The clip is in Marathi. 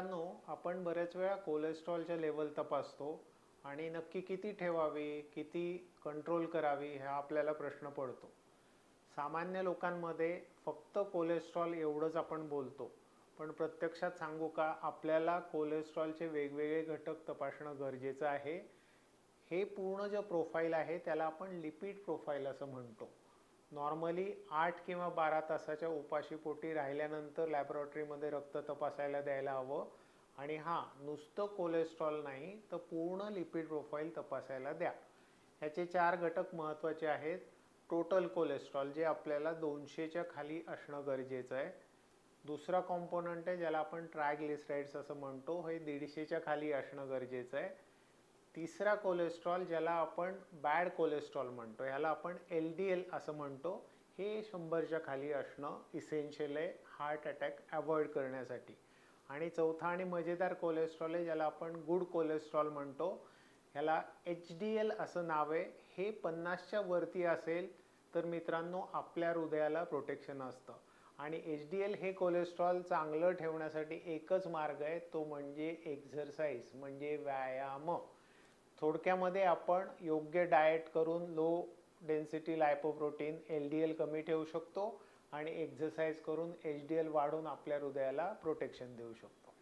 मित्रांनो आपण बऱ्याच वेळा कोलेस्ट्रॉलच्या लेवल तपासतो आणि नक्की किती ठेवावी किती कंट्रोल करावी हा आपल्याला प्रश्न पडतो. सामान्य लोकांमध्ये फक्त कोलेस्ट्रॉल एवढंच आपण बोलतो पण प्रत्यक्षात सांगू का आपल्याला कोलेस्ट्रॉलचे वेगवेगळे घटक तपासणं गरजेचं आहे. हे पूर्ण जे प्रोफाईल आहे त्याला आपण लिपिड प्रोफाईल असं म्हणतो. नॉर्मली आठ किंवा बारा तासाच्या उपाशीपोटी राहिल्यानंतर लॅबोरेटरीमध्ये रक्त तपासायला द्यायला हवं. आणि हां नुसतं कोलेस्ट्रॉल नाही तर पूर्ण लिपिड प्रोफाईल तपासायला द्या. ह्याचे चार घटक महत्त्वाचे आहेत. टोटल कोलेस्ट्रॉल जे आपल्याला दोनशेच्या खाली असणं गरजेचं आहे. दुसरा कॉम्पोनंट आहे ज्याला आपण ट्रायग्लिसराईड्स असं म्हणतो. हे दीडशेच्या खाली असणं गरजेचं आहे. तिसरा कोलेस्ट्रॉल ज्याला आपण बॅड कोलेस्ट्रॉल म्हणतो ह्याला आपण एल डी एल असं म्हणतो हे शंभरच्या खाली असणं इसेन्शियल आहे हार्ट अटॅक अवॉइड करण्यासाठी. आणि चौथा आणि मजेदार कोलेस्ट्रॉल आहे ज्याला आपण गुड कोलेस्ट्रॉल म्हणतो ह्याला एच डी एल असं नाव आहे. हे पन्नासच्या वरती असेल तर मित्रांनो आपल्या हृदयाला प्रोटेक्शन असतं. आणि एच डी एल हे कोलेस्ट्रॉल चांगलं ठेवण्यासाठी एकच मार्ग आहे तो म्हणजे एक्झरसाईज म्हणजे व्यायाम. थोडक्यामध्ये आपण योग्य डाएट करून low density lipoprotein L D L कमी ठेवू शकतो आणि एक्झरसाइज करून एच डी एल वाढवून आपल्या हृदयाला प्रोटेक्शन देऊ शकतो.